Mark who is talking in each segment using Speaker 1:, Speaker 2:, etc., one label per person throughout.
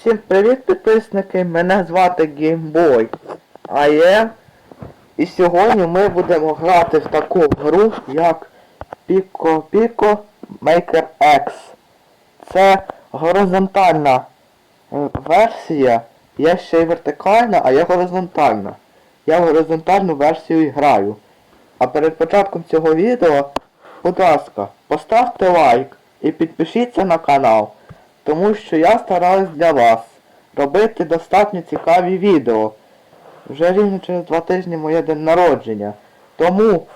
Speaker 1: Всім привіт підписники, мене звати GameBoy AM І сьогодні ми будемо грати в таку гру, як Pico Pico Maker X. Це горизонтальна е, версія, є ще й вертикальна, а є горизонтальна. Я горизонтальну версію граю. А перед початком цього відео, будь ласка, поставте лайк і підпишіться на канал. Тому що я стараюсь для вас робити достатньо цікаві відео. Вже рівно через два тижні моє день народження. Тому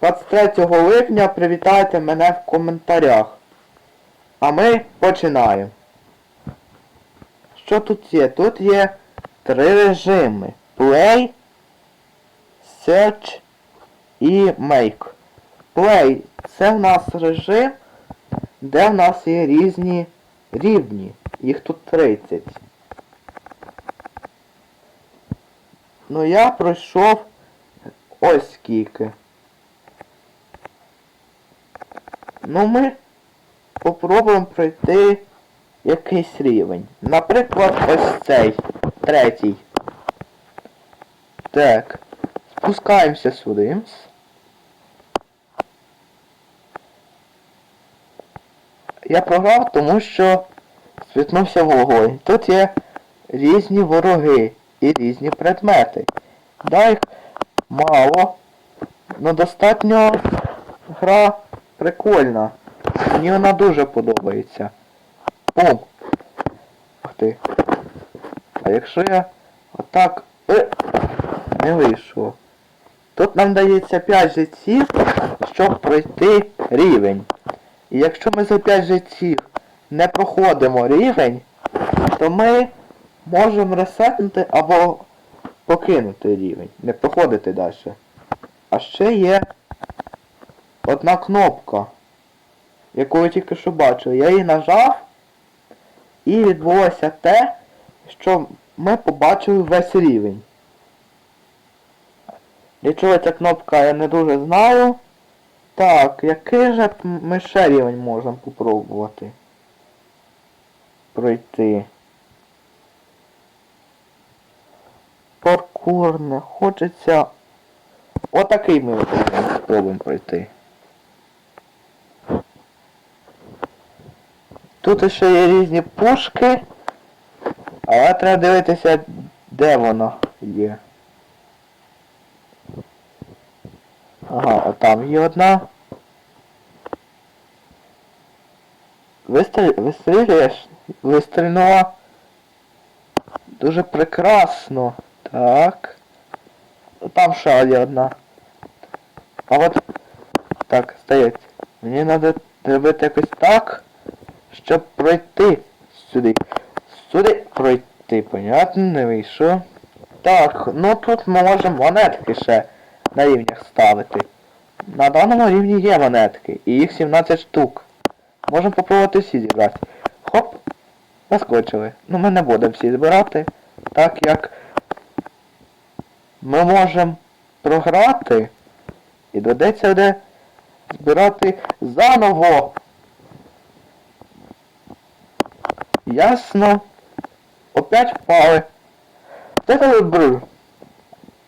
Speaker 1: 23 липня привітайте мене в коментарях. А ми починаємо. Що тут є? Тут є три режими. Play, Search і Make. Play це в нас режим, де в нас є різні рівні. Їх тут 30. Ну я пройшов ось скільки. Ну ми попробуємо пройти якийсь рівень. Наприклад, ось цей. Третій. Так. Спускаємося сюди. Я програв, тому що світнувся вогонь. Тут є різні вороги і різні предмети. Да, їх мало, але достатньо гра прикольна. Мені вона дуже подобається. Бум! Ух ти. А якщо я отак... Е, не вийшло. Тут нам дається 5 життів, щоб пройти рівень. І якщо ми за 5 життів не проходимо рівень, то ми можемо ресетнути або покинути рівень. Не проходити далі. А ще є одна кнопка, яку ви тільки що бачили. Я її нажав і відбулося те, що ми побачили весь рівень. Для чого ця кнопка я не дуже знаю. Так, який же ми ще можемо попробувати пройти? Паркур не хочеться. Отакий ми спробуємо пройти. Тут ще є різні пушки, але треба дивитися, де воно є. Ага, а там є одна. Вистрі... Вистрілюєш? Вистрільнула. Дуже прекрасно. Так. Там ще є одна. А от... Так, стоять. Мені треба робити якось так, щоб пройти сюди. Сюди пройти, понятно, не вийшло. Так, ну тут ми можемо монетки ще на рівнях ставити. На даному рівні є монетки, і їх 17 штук. Можемо попробувати всі зібрати. Хоп! Наскочили. Ну ми не будемо всі збирати, так як ми можемо програти і доведеться буде збирати заново. Ясно. Опять впали. Де ти вибрив?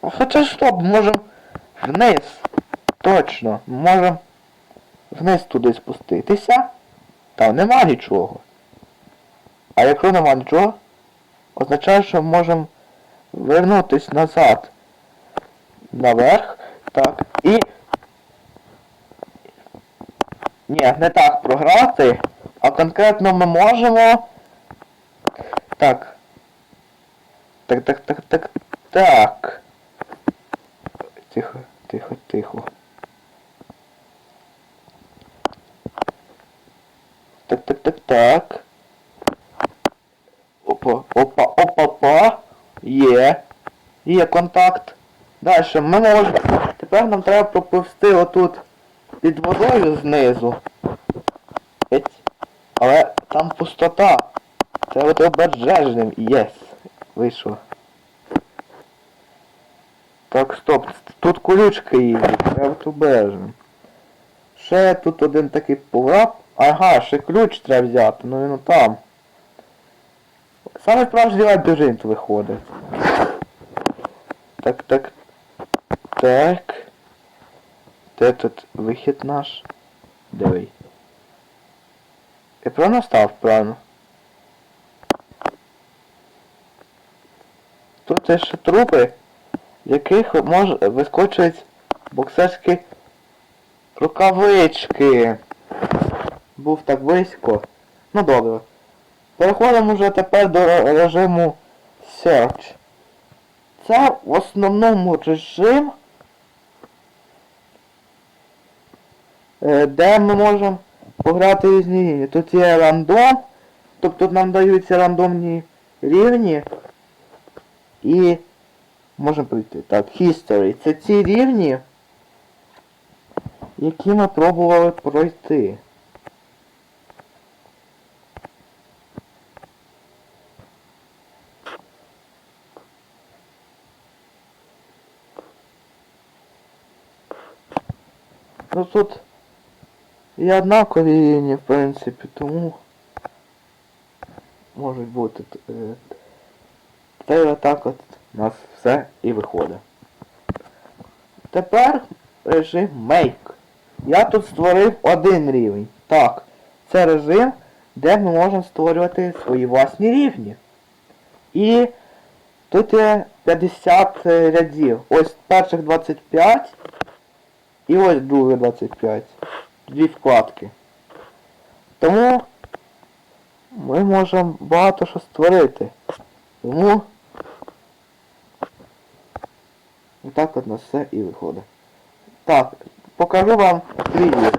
Speaker 1: А хоча стоп, можемо вниз. Точно. Можемо вниз туди спуститися. Там нема нічого. А якщо нема нічого, означає, що можемо вернутись назад. Наверх. Так. І... Ні, не так програти. А конкретно ми можемо... Так. Так, так, так, так, так. Тихо, тихо, тихо. Так, так, так, так. Опа, опа, опа, опа. Є. Є контакт. Далі ми можемо. Тепер нам треба проповсти отут під водою знизу. Але там пустота. Це от обережним. Єс. Вийшло. Так, стоп. Тут колючки є. Треба бути обережним. Ще тут один такий поворот. Ага, ще ключ треба взяти, ну він там. Саме справжній лабіринт виходить. Так, так. Так. Де тут вихід наш? Дивий. Я правильно став правильно? Тут ще трупи, яких може вискочують боксерські рукавички. Був так близько. Ну добре. Переходимо вже тепер до режиму Search. Це в основному режим, е, де ми можемо пограти різні рівні. Тут є рандом, тобто нам даються рандомні рівні. І можемо пройти. Так, History. Це ці рівні, які ми пробували пройти. Ну тут є однакові рівні, в принципі, тому можуть бути. Е, Та й отак от у нас все і виходить. Тепер режим Make. Я тут створив один рівень. Так, це режим, де ми можемо створювати свої власні рівні. І тут є 50 рядів. Ось перших 25 і ось друге 25. Дві вкладки. Тому ми можемо багато що створити. Тому отак от на все і виходить. Так, покажу вам відео.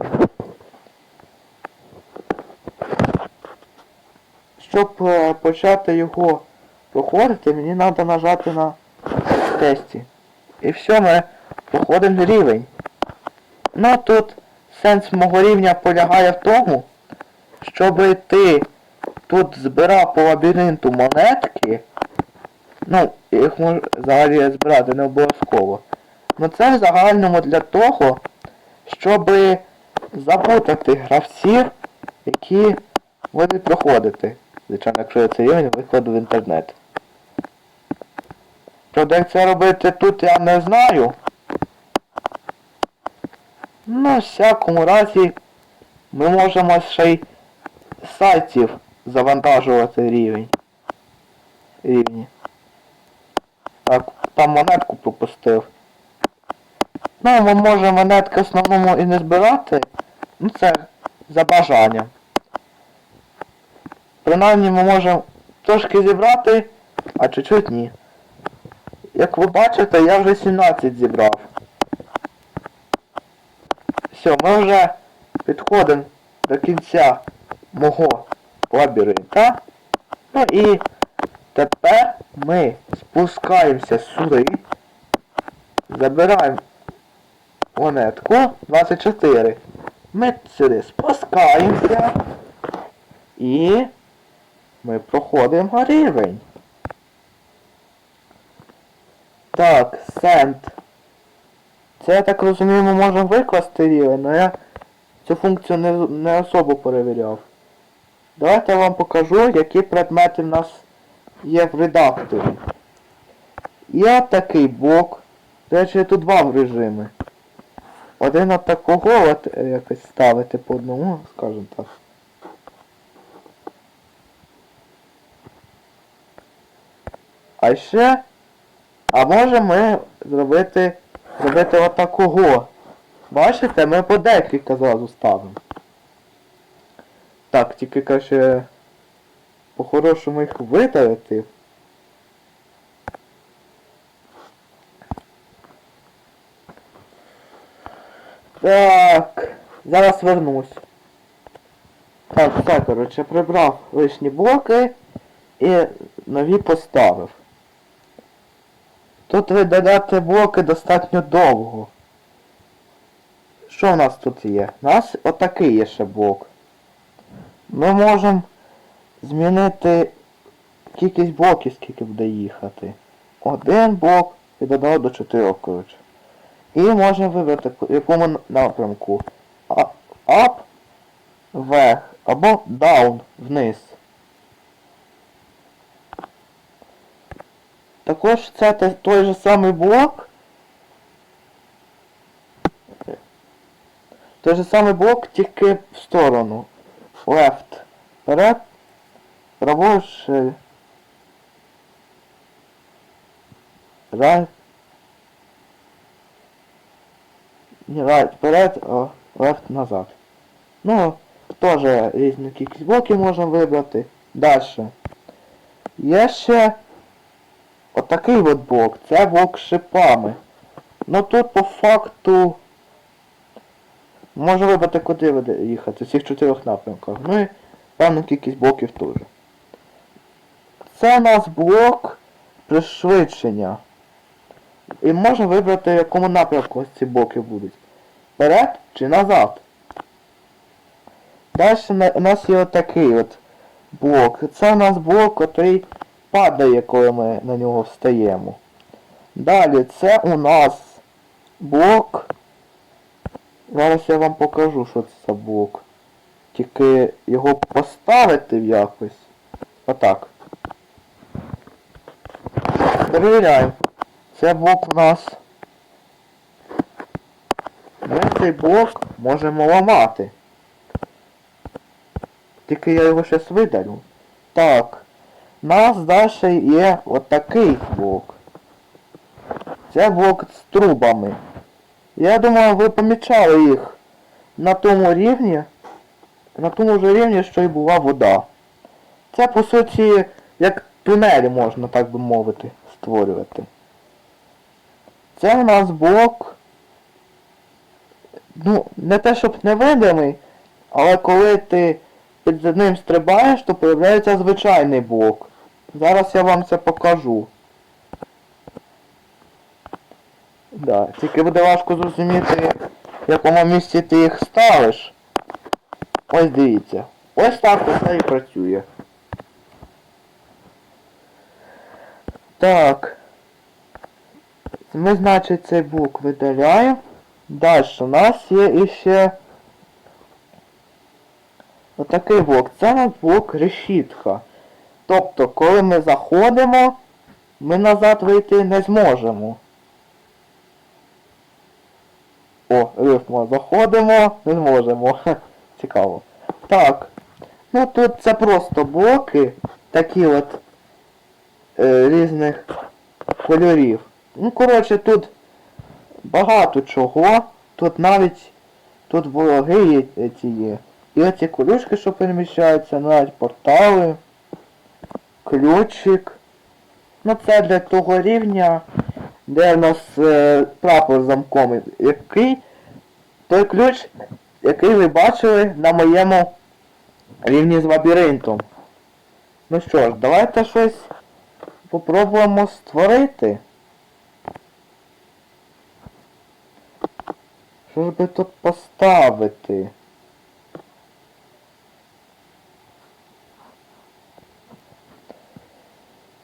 Speaker 1: Щоб е, почати його проходити, мені треба нажати на тесті. І все, ми проходимо рівень. Ну тут сенс мого рівня полягає в тому, щоб ти тут збирав по лабіринту монетки. Ну, їх можна взагалі збирати не обов'язково. Ну це в загальному для того, щоб запутати гравців, які будуть проходити. Звичайно, якщо я цей рівень виходу в інтернет. Правда, як це робити тут я не знаю. Ну, в всякому разі, ми можемо ще й сайтів завантажувати рівень. Рівні. Там монетку пропустив. Ну, ми можемо монетки в основному і не збирати. Ну це за бажанням. Принаймні ми можемо трошки зібрати, а чуть-чуть ні. Як ви бачите, я вже 17 зібрав. Все, ми вже підходимо до кінця мого лабіринта. Ну і тепер ми спускаємося сюди. Забираємо монетку 24. Ми сюди спускаємося. І ми проходимо рівень. Так, сент. Це, я так розумію, ми можемо викласти рівень, але я цю функцію не, не особо перевіряв. Давайте я вам покажу, які предмети в нас є в редакторі. Є такий блок. До речі, тут два режими. Один от такого от е, якось ставити по одному, скажімо так. А ще... А можемо ми зробити зробити отакого. Бачите, ми по декілька зразу ставимо. Так, тільки каже по-хорошому їх видалити. Так, зараз вернусь. Так, все, коротше, прибрав лишні блоки і нові поставив. Тут видаляти блоки достатньо довго. Що в нас тут є? У нас отакий є ще блок. Ми можемо змінити кількість блоків, скільки буде їхати. Один блок від 1 до 4, коротше. І можемо вибрати в якому напрямку. Up, вверх, або down, вниз. Також це той же самий блок. Той же самий блок, тільки в сторону. Left. Вперед. Е, Right. Не right вперед, а left назад. Ну, теж різні кількість блоків можна вибрати. Далі. Є ще отакий от блок. Це блок з шипами. Ну тут по факту можна вибрати куди їхати, в цих чотирьох напрямках. Ну і певну кількість блоків теж. Це у нас блок пришвидшення. І можна вибрати, в якому напрямку ці блоки будуть. Вперед чи назад. Далі у нас є отакий от блок. Це у нас блок, який падає, коли ми на нього встаємо. Далі це у нас блок. Зараз я вам покажу, що це за блок. Тільки його поставити якось. Отак. Перевіряємо. Це блок у нас. Ми цей блок можемо ламати. Тільки я його щас видалю. Так. У нас далі є отакий блок. Це блок з трубами. Я думаю, ви помічали їх на тому рівні, на тому ж рівні, що і була вода. Це по суті як тунелі можна, так би мовити, створювати. Це у нас блок, ну, не те щоб невидимий, але коли ти під ним стрибаєш, то появляється звичайний блок. Зараз я вам це покажу. Да, тільки буде важко зрозуміти, в якому місці ти їх ставиш. Ось дивіться. Ось так усе і працює. Так. Ми, значить, цей блок видаляємо. Далі у нас є іще отакий блок. Це у блок решітка. Тобто, коли ми заходимо, ми назад вийти не зможемо. О, рифмо, заходимо, не зможемо. Цікаво. Так. Ну тут це просто блоки, такі от е, різних кольорів. Ну, коротше, тут багато чого. Тут навіть тут вороги е, ці є. І оці колючки, що переміщаються, навіть портали, ключик. Ну це для того рівня, де в нас е, прапор замком, який той ключ, який ви бачили на моєму рівні з лабіринтом. Ну що ж, давайте щось попробуємо створити. Що ж би тут поставити?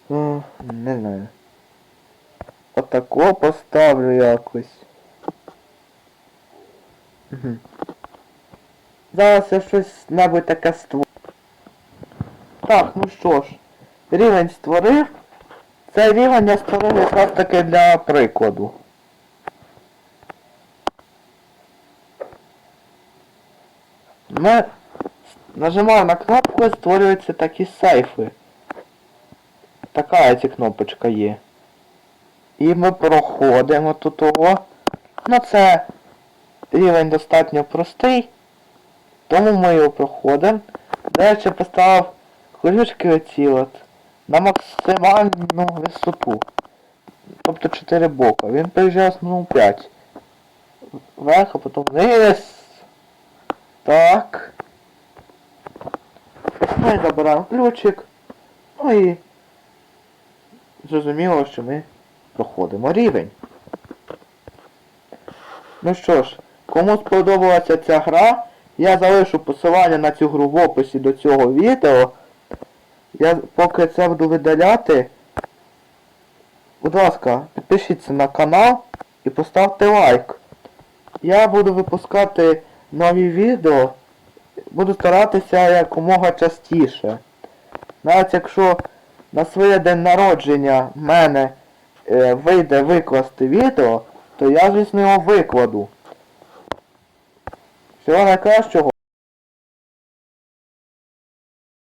Speaker 1: О, не знаю. Отако поставлю якось. Зараз я щось небудь таке створю. Так, ну що ж, рівень створив. Цей рівень я створив якраз таки для прикладу. Ми нажимаємо на кнопку і створюються такі сейфи. Така ці кнопочка є. І ми проходимо тут того. Ну це рівень достатньо простий. Тому ми його проходимо. Речі, поставив колючки оці от на максимальну висоту. Тобто 4 бока. Він приїжджає в основному 5. Вверх, а потім вниз. Так. Ми забираємо ключик. Ну і зрозуміло, що ми проходимо рівень. Ну що ж, кому сподобалася ця гра, я залишу посилання на цю гру в описі до цього відео. Я поки це буду видаляти. Будь ласка, підпишіться на канал і поставте лайк. Я буду випускати нові відео. Буду старатися якомога частіше. Навіть якщо на своє день народження в мене е, вийде викласти відео, то я, звісно, його викладу. Всього найкращого.